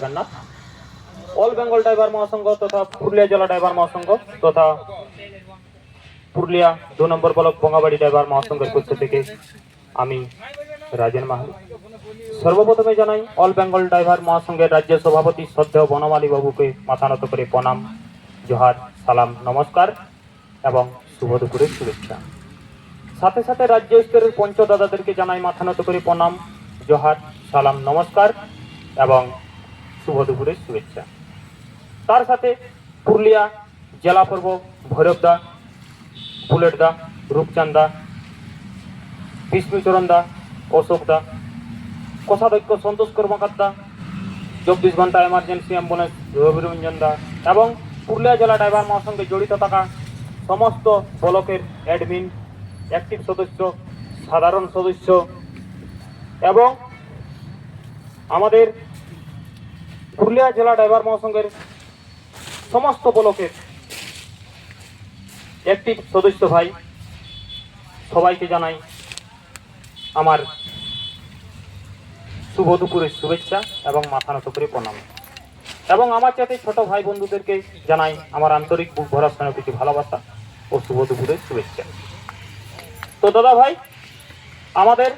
Jagannath. All Bengal driver মহাসংঘ তথা পুরুলিয়া জেলা ড্রাইভার মহাসংঘ তথা পুরুলিয়া দু নম্বর ব্লক বঙ্গাবাড়ি ড্রাইভার মহাসংঘের পক্ষ থেকে আমি রাজেন মাহালি। সর্বপ্রথমে জানাই অল বেঙ্গল ড্রাইভার মহাসংঘের রাজ্য সভাপতি শ্রদ্ধেয় বনমালী বাবুকে মাথা নত করে প্রণাম, জোহার, সালাম, নমস্কার এবং শুভ দুপুরের শুভেচ্ছা। সাথে সাথে রাজ্য স্তরের পঞ্চদাদাদেরকে জানাই মাথা নত করে প্রণাম, জোহার, সালাম, নমস্কার এবং শুভ দুপুরের শুভেচ্ছা। তার সাথে পুরুলিয়া জেলা পর্ব, ভৈরবদা বুলেট দা রূপচাঁদ দা বিষ্ণুচরণ দা অশোক দা কোষাধ্যক্ষ সন্তোষ কর্মকর্তা, চব্বিশ ঘণ্টা এমার্জেন্সি অ্যাম্বুলেন্স রবিরঞ্জন দা এবং পুরুলিয়া জেলা ড্রাইভার মহাসঙ্গে জড়িত থাকা সমস্ত ব্লকের অ্যাডমিন অ্যাক্টিভ সদস্য, সাধারণ সদস্য এবং আমাদের পুরুলিয়া জেলা ড্রাইভার মহাসংঘের সমস্ত ব্লকের একটি সদস্য ভাই সবাইকে জানাই আমার শুভ দুপুরের শুভেচ্ছা এবং মাথা নত করে প্রণাম। এবং আমার সাথে ছোট ভাই বন্ধুদেরকে জানাই আমার আন্তরিক বুক ভরা স্নেহপ্রীতি, ভালোবাসা ও শুভ দুপুরের শুভেচ্ছা। তো দাদা ভাই, আমাদের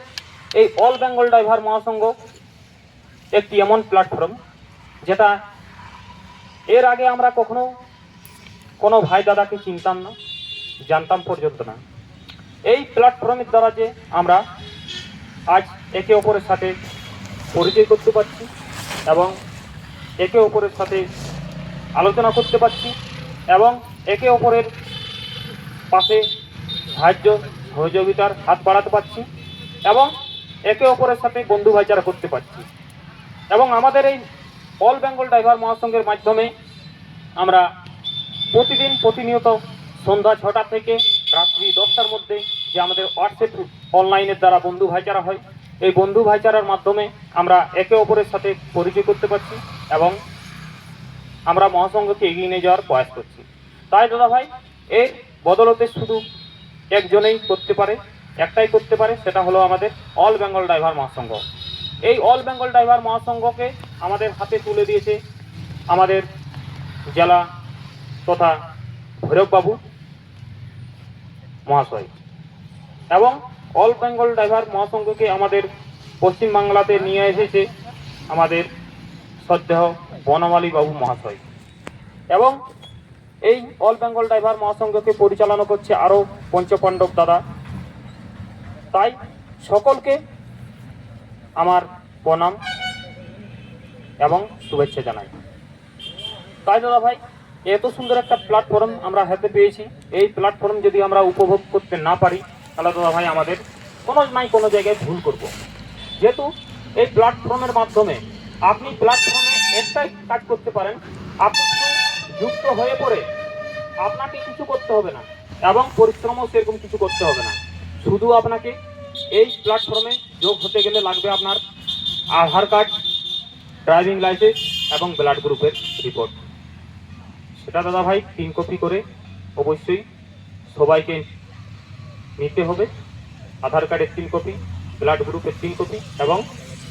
এই অল বেঙ্গল ড্রাইভার মহাসংঘ একটি এমন প্ল্যাটফর্ম যেটা এর আগে আমরা কখনো কোনো ভাই দাদাকে চিনতাম না, জানতাম পর্যন্ত না। এই প্ল্যাটফর্মের দ্বারা যে আমরা আজ একে অপরের সাথে পরিচয় করতে পারছি এবং একে অপরের সাথে আলোচনা করতে পারছি এবং একে অপরের পাশে সাহায্য সহযোগিতার হাত বাড়াতে পারছি এবং একে অপরের সাথে বন্ধু ভাইচারা করতে পারছি। এবং আমাদের এই অল বেঙ্গল ড্রাইভার মহাসংঘের মাধ্যমে আমরা প্রতিদিন প্রতিনিয়ত সন্ধ্যা ছটা থেকে রাত্রি দশটার মধ্যে যে আমাদের হোয়াটসঅ্যাপ অনলাইনের দ্বারা বন্ধু ভাইচারা হয় এই বন্ধু ভাইচারার মাধ্যমে আমরা একে অপরের সাথে পরিচয় করতে পারছি এবং আমরা মহাসংঘকে এগিয়ে নিয়ে যাওয়ার প্রয়াস করছি তাই দাদা ভাই এর বদলতে শুধু একজনেই করতে পারে একটাই করতে পারে সেটা হলো আমাদের অল বেঙ্গল ড্রাইভার মহাসংঘ এই অল বেঙ্গল ড্রাইভার মহাসংঘকে আমাদের হাতে তুলে দিয়েছে আমাদের জেলা তথা ভৈরববাবু মহাশয়। এবং অল বেঙ্গল ড্রাইভার মহাসংঘকে আমাদের পশ্চিমবাংলাতে নিয়ে এসেছে আমাদের শ্রদ্ধেয় বনমালী বাবু মহাশয়। এবং এই অল বেঙ্গল ড্রাইভার মহাসংঘকে পরিচালনা করছে আরও পঞ্চপাণ্ডব দাদা। তাই সকলকে আমার প্রণাম এবং শুভেচ্ছা জানাই। তাই দাদা ভাই, এত সুন্দর একটা প্ল্যাটফর্ম আমরা হাতে পেয়েছি। এই প্ল্যাটফর্ম যদি আমরা উপভোগ করতে না পারি, তাহলে দাদা ভাই, আমাদের কোনো নাই কোনো জায়গায় ভুল করব। যেহেতু এই প্ল্যাটফর্মের মাধ্যমে আপনি প্ল্যাটফর্মে একটাই কাজ করতে পারেন, আপনি যুক্ত হয়ে পড়ে আপনাকে কিছু করতে হবে না এবং পরিশ্রমও সেরকম কিছু করতে হবে না। শুধু আপনাকে এই প্ল্যাটফর্মে যোগ হতে গেলে লাগবে আপনার আধার কার্ড ড্রাইভিং লাইসেন্স এবং ব্লাড গ্রুপের রিপোর্ট সেটা দাদা ভাই তিন কপি করে অবশ্যই সবাইকে নিতে হবে। আধার কার্ডের তিন কপি ব্লাড গ্রুপের তিন কপি এবং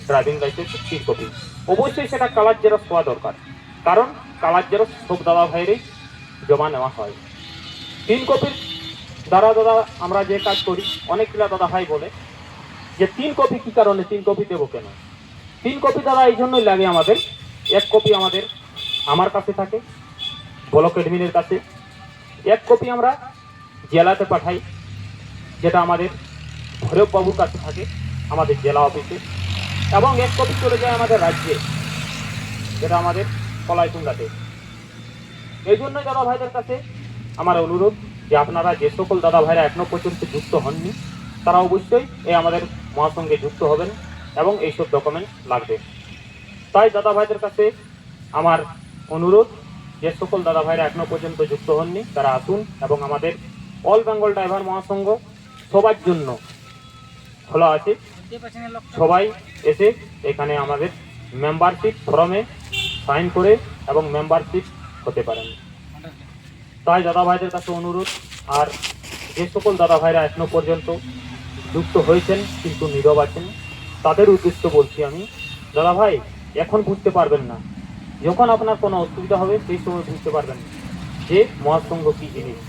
ড্রাইভিং লাইসেন্সের তিন কপি অবশ্যই সেটা কালার জেরক্স হওয়া দরকার। কারণ কালার জেরক্স সব দাদা ভাইয়েরই জমা নেওয়া হয়। তিন কপির দ্বারা দাদা আমরা যে কাজ করি, অনেকগুলা দাদা ভাই বলে যে তিন কপি কি কারণে তিন কপি দেবো কেন? তিন কপি দাদা এই জন্যই লাগে আমাদের, এক কপি আমাদের, আমার কাছে থাকে, ব্লক এডমিনের কাছে। এক কপি আমরা জেলাতে পাঠাই, যেটা আমাদের ভৈরববাবুর কাছে থাকে, আমাদের জেলা অফিসে। এবং এক কপি চলে যায় আমাদের রাজ্যে, যেটা আমাদের কলাইটুঙ্গাতে এই জন্যই দাদা ভাইদের কাছে আমার অনুরোধ যে আপনারা যে সকল দাদা ভাইরা এখনও পর্যন্ত যুক্ত হননি, তারা অবশ্যই এই আমাদের মহাসঙ্গে যুক্ত হবেন এবং এইসব ডকুমেন্ট লাগবে। তাই দাদা ভাইদের কাছে আমার অনুরোধ যে সকল দাদা ভাইরা এখনও পর্যন্ত যুক্ত হননি, তারা আসুন এবং আমাদের অল বেঙ্গল ড্রাইভার মহাসংঘ সবার জন্য খোলা আছে। সবাই এসে এখানে আমাদের মেম্বারশিপ ফর্মে সাইন করে এবং মেম্বারশিপ হতে পারেন। তাই দাদা ভাইদের কাছে অনুরোধ, আর যে সকল দাদা ভাইরা এখনও পর্যন্ত যুক্ত হয়েছেন, কিন্তু নীরব আছেন। তাদের উদ্দেশ্য বলছি আমি, দাদা ভাই, এখন বুঝতে পারবেন না। যখন আপনার কোনো অসুবিধা হবে, সেই সময় বুঝতে পারবেন না যে মহাসংঘ কি জিনিস।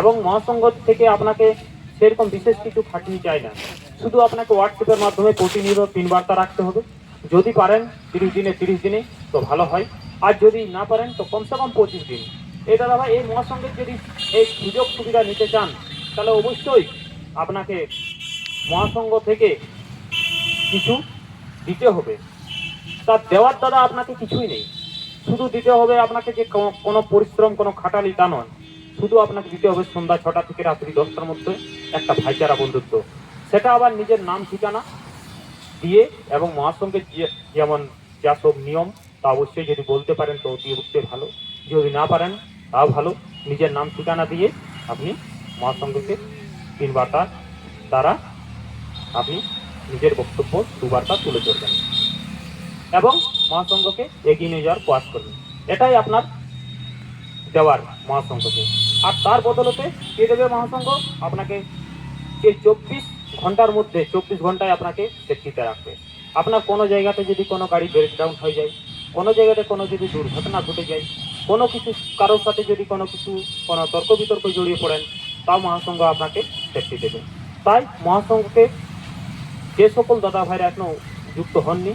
এবং মহাসংঘ থেকে আপনাকে সেরকম বিশেষ কিছু খাটিয়ে চাই না। শুধু আপনাকে হোয়াটসঅ্যাপের মাধ্যমে প্রতিনিয়ত তিন বার্তা রাখতে হবে। যদি পারেন তিরিশ দিনে তিরিশ দিনে, তো ভালো হয়। আর যদি না পারেন, তো কমসে কম পঁচিশ দিন। এই দাদা ভাই, এই মহাসংঘের যদি এই সুযোগ সুবিধা নিতে চান, তাহলে অবশ্যই আপনাকে মহাসংঘ থেকে কিছু দিতে হবে। তার দেওয়ার দ্বারা আপনাকে কিছুই নেই। শুধু দিতে হবে আপনাকে যে কোনো- পরিশ্রম, কোনো খাটালি তা নয়। শুধু আপনাকে দিতে হবে সন্ধ্যা ছটা থেকে রাত্রি দশটার মধ্যে একটা ভাইচারা বন্ধুত্ব। সেটা আবার নিজের নাম, ঠিকানা দিয়ে এবং মহাসংঘের যেমন যা সব নিয়ম, তা অবশ্যই যদি বলতে পারেন, তো অতি অবশ্যই ভালো। যদি না পারেন, তাও ভালো। নিজের নাম, ঠিকানা দিয়ে আপনি মহাসংঘকে তিন বার্তা দ্বারা আপনি নিজের বক্তব্য দুবার্তা তুলে ধরবেন। এবং মহাসংঘকে এগিয়ে নিয়ে যাওয়ার প্রয়াস করবেন। এটাই আপনার দেওয়ার মহাসংঘকে। আর তার বদলতে কে দেবে মহাসংঘ? আপনাকে যে চব্বিশ ঘণ্টার মধ্যে, চব্বিশ ঘন্টায় আপনাকে সেফটিতে রাখবে। আপনার কোনো জায়গাতে যদি কোনো গাড়ি ব্রেকডাউন হয়ে যায়, কোনো জায়গাতে কোনো যদি দুর্ঘটনা ঘটে যায়, কোনো কিছু কারোর সাথে যদি কোনো কিছু, কোনো তর্ক বিতর্ক জড়িয়ে পড়েন, তাও মহাসংঘ আপনাকে সেফটি দেবে। তাই মহাসংঘকে যে সকল দাদা ভাইরা এখনও যুক্ত হননি,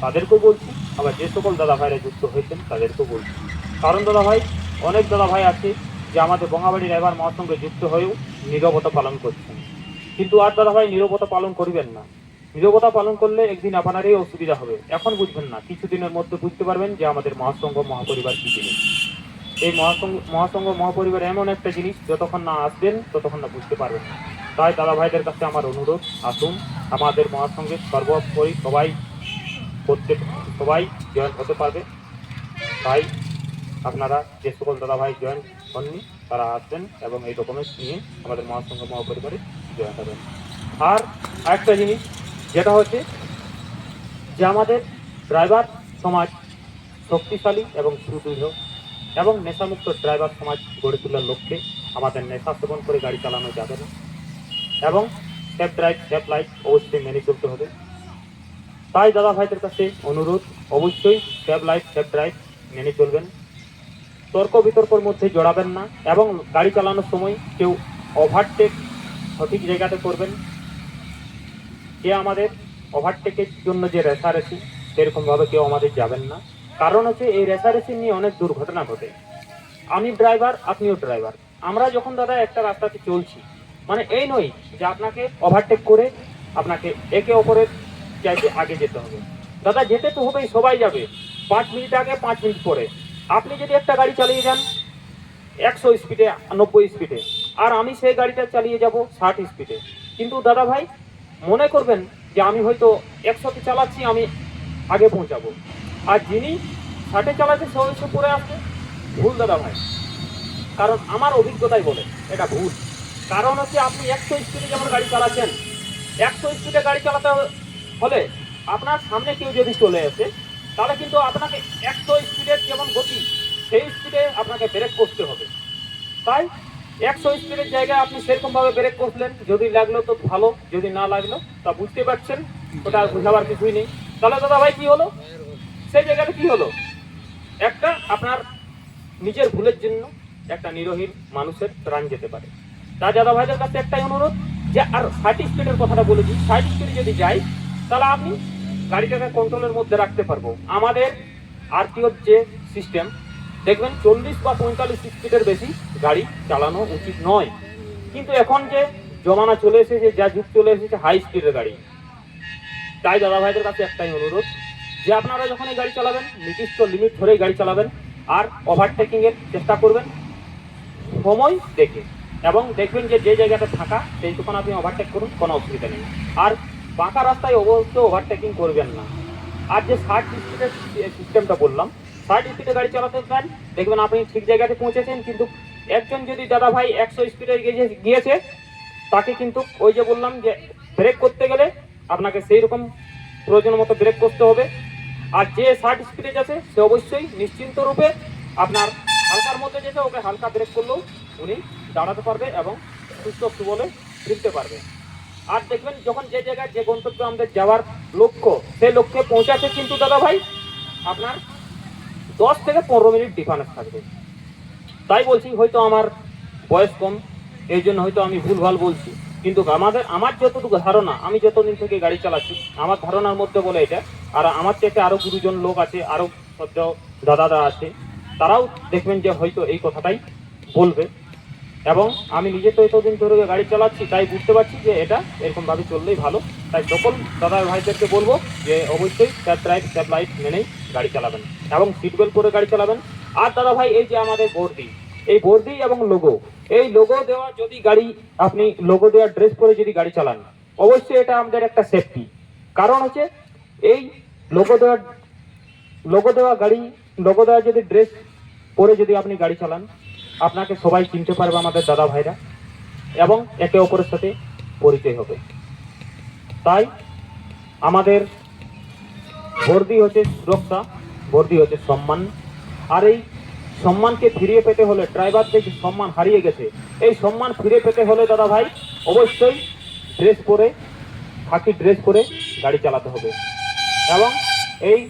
তাদেরকেও বলছি। আবার যে সকল দাদা ভাইরা যুক্ত হয়েছেন, তাদেরকেও বলছি। কারণ দাদা ভাই অনেক দাদা ভাই আছে যে আমাদের বঙ্গাবাড়ির এবার মহাসংঘে যুক্ত হয়েও নীরবতা পালন করছেন। কিন্তু আর দাদা ভাই নীরবতা পালন করবেন না। নীরবতা পালন করলে একদিন আপনারই অসুবিধা হবে। এখন বুঝবেন না, কিছুদিনের মধ্যে বুঝতে পারবেন যে আমাদের মহাসংঘ, মহাপরিবার কি জিনিস। এই মহাসংঘ মহাসংঘ, মহাপরিবার এমন একটা জিনিস, যতক্ষণ না আসবেন, ততক্ষণ না বুঝতে পারবেন তাই দাদা ভাইদের কাছে আমার অনুরোধ, আসুন আমাদের মহাসংঘে সর্বোপরি সবাই প্রত্যেক সবাই জয়েন হতে পারবে। তাই আপনারা যে সকল দাদা ভাই জয়েন হননি, তারা আসবেন এবং এই ডকুমেন্টস নিয়ে আমাদের মহাসংঘ মহাপরিবারে জয়েন হবেন। আর আরেকটা জিনিস, যেটা হচ্ছে যে আমাদের ড্রাইভার সমাজ শক্তিশালী এবং সুদৃঢ় এবং নেশামুক্ত ড্রাইভার সমাজ গড়ে তোলার লক্ষ্যে আমাদের নেশা সেবন করে গাড়ি চালানো যাবে না। এবং সেফ ড্রাইভ সেফ লাইফ অবশ্যই মেনে চলতে হবে। তাই দাদা ভাইদের কাছে অনুরোধ, অবশ্যই সেফ লাইফ সেফ ড্রাইভ মেনে চলবেন। তর্ক বিতর্কর মধ্যে জড়াবেন না এবং গাড়ি চালানোর সময় কেউ ওভারটেক সঠিক জায়গাতে করবেন। যে আমাদের ওভারটেকের জন্য যে রেসারেসি, সেরকমভাবে কেউ আমাদের যাবেন না। কারণ হচ্ছে এই রেসারেসি নিয়ে অনেক দুর্ঘটনা ঘটে। আমি ড্রাইভার আপনিও ড্রাইভার আমরা যখন দাদা একটা রাস্তাতে চলছি মানে এই নয় যে আপনাকে ওভারটেক করে আপনাকে একে অপরের চাইতে আগে যেতে হবে। দাদা, যেতে তো হবেই, সবাই যাবে। পাঁচ মিনিট আগে, পাঁচ মিনিট পরে। আপনি যদি একটা গাড়ি চালিয়ে যান, একশো স্পিডে নব্বই স্পিডে আর আমি সেই গাড়িটা চালিয়ে যাব ষাট স্পিডে কিন্তু দাদা ভাই, মনে করবেন যে আমি হয়তো একশোতে চালাচ্ছি, আমি আগে পৌঁছাবো। আর যিনি ষাটে চালাতে সে হচ্ছে পরে আসবে ভুল দাদা ভাই। কারণ আমার অভিজ্ঞতাই বলে, এটা ভুল। কারণ হচ্ছে আপনি একশো স্পিডে যেমন গাড়ি চালাচ্ছেন, একশো স্পিডে গাড়ি চালাতে হলে আপনার সামনে কেউ যদি চলে আসে, তাহলে কিন্তু আপনাকে একশো স্পিডের যেমন গতি, সেই স্পিডে আপনাকে ব্রেক করতে হবে। তাই একশো স্পিডের জায়গায় আপনি সেরকমভাবে ব্রেক করলেন, যদি লাগল তো ভালো, যদি না লাগল তা বুঝতে পারছেন, ওটা আর বোঝাবার কিছুই নেই। তাহলে দাদা ভাই কী হলো? সেই জায়গাটা কী হলো? একটা আপনার নিজের ভুলের জন্য একটা নিরহীন মানুষের প্রাণ যেতে পারে। দাদা ভাইদের কাছে একটাই অনুরোধ যে, আর ষাট স্পিডের কথাটা বলেছি ষাট স্পিডে যদি যাই, তাহলে আপনি গাড়িটাকে কন্ট্রোলের মধ্যে রাখতে পারব। আমাদের আরটিওর যে সিস্টেম দেখবেন চল্লিশ বা পঁয়তাল্লিশ স্পিডের বেশি গাড়ি চালানো উচিত নয়। কিন্তু এখন যে জমানা চলে এসেছে, যা যুগ চলে এসেছে হাই স্পিডের গাড়ি। তাই দাদা ভাইদের কাছে একটাই অনুরোধ যে, আপনারা যখন এই গাড়ি চালাবেন, নির্দিষ্ট লিমিট ধরেই গাড়ি চালাবেন, আর ওভারটেকিংয়ের চেষ্টা করবেন, সময় দেখে। এবং দেখবেন যে যে জায়গাটা ফাঁকা, সেই তখন আপনি ওভারটেক করুন, কোনো অসুবিধা নেই। আর বাঁকা রাস্তায় অবশ্য ওভারটেকিং করবেন না। আর যে ষাট স্পিডের সিস্টেমটা বললাম ষাট স্পিডে গাড়ি চালাতে চান, দেখবেন আপনি ঠিক জায়গাতে পৌঁছেছেন, কিন্তু একজন যদি দাদা ভাই একশো স্পিডে গিয়ে গিয়েছে, তাকে কিন্তু ওই যে বললাম যে ব্রেক করতে গেলে আপনাকে সেই রকম প্রয়োজন মতো ব্রেক করতে হবে। আর যে ষাট স্পিডে যাচ্ছে, সে অবশ্যই নিশ্চিন্ত রূপে আপনার হালকার মধ্যে যেতে ওকে হালকা ব্রেক করলেও উনি দাঁড়াতে পারবে এবং সুস্থ বলে ফিরতে পারবে। আর দেখবেন যখন যে জায়গায় যে গন্তব্যে আমাদের যাওয়ার লক্ষ্য, সেই লক্ষ্যে পৌঁছাতে কিন্তু দাদা ভাই, আপনার দশ থেকে পনেরো মিনিট ডিফারেন্স থাকবে। তাই বলছি, হয়তো আমার বয়স কম, এই জন্য হয়তো আমি ভুলভাল বলছি। কিন্তু আমাদের, আমার যতটুকু ধারণা, আমি যতদিন থেকে গাড়ি চালাচ্ছি, আমার ধারণার মধ্যে বলে এটা। আর আমার চাইতে আরও গুরুজন লোক আছে, আরও সদ্য দাদারা আছে, তারাও দেখবেন যে হয়তো এই কথাটাই বলবে। এবং আমি নিজে তো এতদিন ধরে গাড়ি চালাচ্ছি, তাই বুঝতে পারছি যে এটা এরকম ভাবে চললেই ভালো। তাই সকল দাদা ভাইদেরকে বলব যে অবশ্যই স্যাপ ড্রাইভ স্যাপ লাইট মেনেই গাড়ি চালাবেন এবং সিট বেল্ট করে গাড়ি চালাবেন। আর দাদা ভাই, এই যে আমাদের বর্দি, এই বর্দি এবং লোগো এই লোগো দেওয়া যদি গাড়ি, আপনি লোগো দেওয়া ড্রেস পরে যদি গাড়ি চালান, অবশ্যই এটা আমাদের একটা সেফটি কারণ হচ্ছে, এই লোগো দেওয়া লোগো দেওয়া গাড়ি লোগো দেওয়া যদি ড্রেস পরে যদি আপনি গাড়ি চালান আপনাকে সবাই চিনতে পারবে আমাদের দাদা ভাইরা এবং একে অপরের সাথে পরিচয় হবে। তাই আমাদের বর্দি হচ্ছে সুরক্ষা, বর্দি হচ্ছে সম্মান। আর এই সম্মানকে ফিরিয়ে পেতে হলে ড্রাইভারদের যে সম্মান হারিয়ে গেছে, এই সম্মান ফিরে পেতে হলে দাদা ভাই অবশ্যই ড্রেস পরে, খাকি ড্রেস পরে গাড়ি চালাতে হবে। এবং এই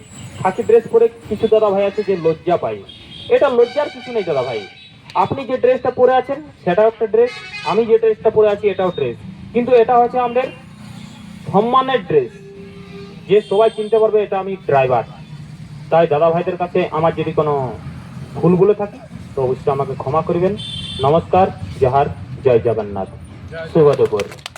খাকি ড্রেস পরে কিছু দাদা ভাই আছে যে লজ্জা পায়। এটা লজ্জার কিছু নেই দাদা ভাই আপনি যে ড্রেসটা পরে আছেন সেটাও একটা ড্রেস আমি যে ড্রেসটা পরে আছি এটাও ড্রেস। কিন্তু এটা হচ্ছে আমাদের সম্মানের ড্রেস। যে সবাই চিনতে পারবে এটা আমি ড্রাইভার। তাই দাদা ভাইদের কাছে আমার যদি কোনো ভুলগুলো থাকে তো অবশ্যই আমাকে ক্ষমা করবেন। নমস্কার জাহার জয় জগন্নাথ। শুভ দুপুর।